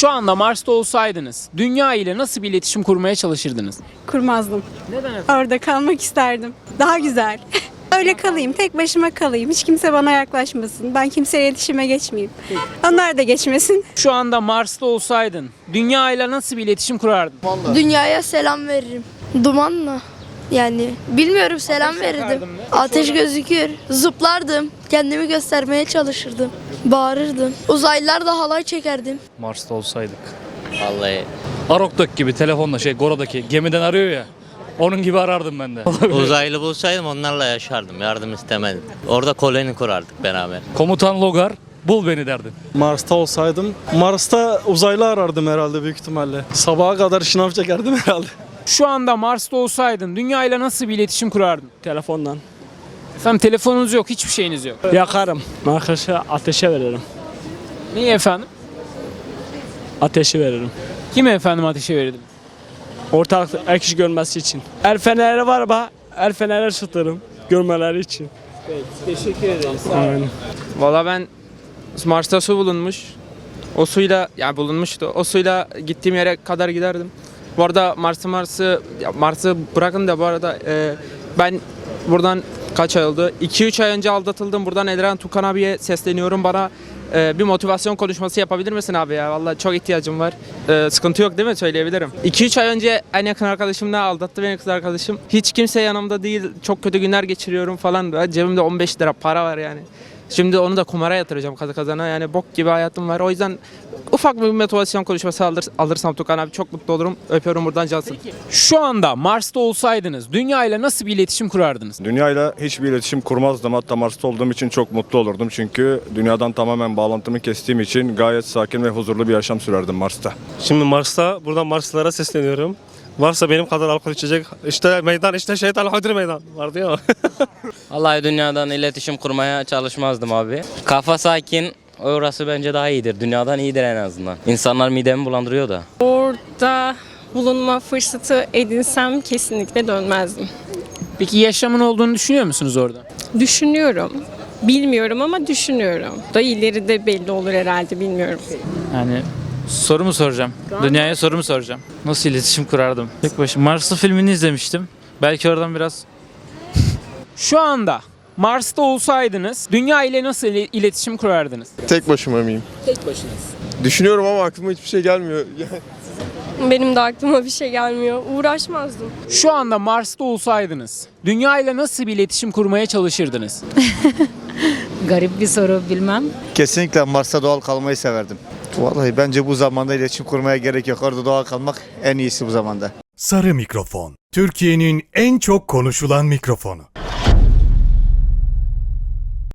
Şu anda Mars'ta olsaydınız dünya ile nasıl bir iletişim kurmaya çalışırdınız? Kurmazdım. Neden efendim? Orada kalmak isterdim. Daha güzel. Öyle kalayım, tek başıma kalayım. Hiç kimse bana yaklaşmasın. Ben kimseye iletişime geçmeyeyim. Onlar da geçmesin. Şu anda Mars'ta olsaydın dünya ile nasıl bir iletişim kurardın? Dünyaya selam veririm. Dumanla. Yani bilmiyorum selam Ateş verirdim. yakardın mı? Ateş gözüküyor. Zıplardım. Kendimi göstermeye çalışırdım. Bağırırdım. Uzaylılar da halay çekerdim. Mars'ta olsaydık. Vallahi Arok'taki gibi telefonla şey Gora'daki gemiden arıyor ya. Onun gibi arardım ben de. uzaylı bulsaydım onlarla yaşardım. Yardım istemedim. Orada koloni kurardık beraber. Komutan Logar bul beni derdin. Mars'ta olsaydım Mars'ta uzaylı arardım herhalde büyük ihtimalle. Sabaha kadar şınav çekerdim herhalde. Şu anda Mars'ta olsaydın dünya ile nasıl bir iletişim kurardın? Telefondan. Efendim telefonunuz yok, hiçbir şeyiniz yok. Yakarım. Arkadaşa ateşe veririm. Niye efendim? Ateşi veririm. Kime efendim ateşe verirdiniz? Ortalıkta her kişi görmesi için. El fenerleri var bak. El fenerleri tutarım. Görmeleri için. Teşekkür ederiz. Aynen. Valla ben Mars'ta su bulunmuş. O suyla yani bulunmuştu. O suyla gittiğim yere kadar giderdim. Bu arada Mars'ı Mars'ı Mars'ı bırakın da bu arada e, ben buradan kaç ay oldu? 2-3 ay önce aldatıldım. Buradan Elren Tukan abiye sesleniyorum. Bana e, bir motivasyon konuşması yapabilir misin abi ya? Vallahi çok ihtiyacım var. E, sıkıntı yok değil mi? Söyleyebilirim. 2-3 ay önce en yakın arkadaşım da aldattı beni kız arkadaşım. Hiç kimse yanımda değil. Çok kötü günler geçiriyorum falan. Cebimde 15 lira para var yani. Şimdi onu da kumara yatıracağım kazı kazana. Yani bok gibi hayatım var. O yüzden ufak bir motivasyon konuşması alır, alırsam Tukan abi çok mutlu olurum. Öpüyorum buradan cansın. Şu anda Mars'ta olsaydınız dünya ile nasıl bir iletişim kurardınız? Dünyayla hiçbir iletişim kurmazdım. Hatta Mars'ta olduğum için çok mutlu olurdum. Çünkü dünyadan tamamen bağlantımı kestiğim için gayet sakin ve huzurlu bir yaşam sürerdim Mars'ta. Şimdi Mars'ta buradan Marslılara sesleniyorum. Varsa benim kadar alkol içecek. İşte meydan işte şeytan hodri meydan vardı ya. Vallahi dünyadan iletişim kurmaya çalışmazdım abi. Kafa sakin. Orası bence daha iyidir. Dünyadan iyidir en azından. İnsanlar midemi bulandırıyor da. Orada bulunma fırsatı edinsem kesinlikle dönmezdim. Peki yaşamın olduğunu düşünüyor musunuz orada? Düşünüyorum. Bilmiyorum ama düşünüyorum. Da ileride belli olur herhalde bilmiyorum. Yani soru mu soracağım? Dünyaya soru mu soracağım? Nasıl iletişim kurardım? Tek başıma. Mars'ın filmini izlemiştim. Belki oradan biraz Şu anda Mars'ta olsaydınız dünya ile nasıl ile- iletişim kurardınız? Tek başıma mıyım? Tek başınız. Düşünüyorum ama aklıma hiçbir şey gelmiyor. Benim de aklıma bir şey gelmiyor. Uğraşmazdım. Şu anda Mars'ta olsaydınız dünya ile nasıl bir iletişim kurmaya çalışırdınız? Garip bir soru bilmem. Kesinlikle Mars'ta doğal kalmayı severdim. Vallahi bence bu zamanda iletişim kurmaya gerek yok. Orada doğal kalmak en iyisi bu zamanda. Sarı mikrofon. Türkiye'nin en çok konuşulan mikrofonu.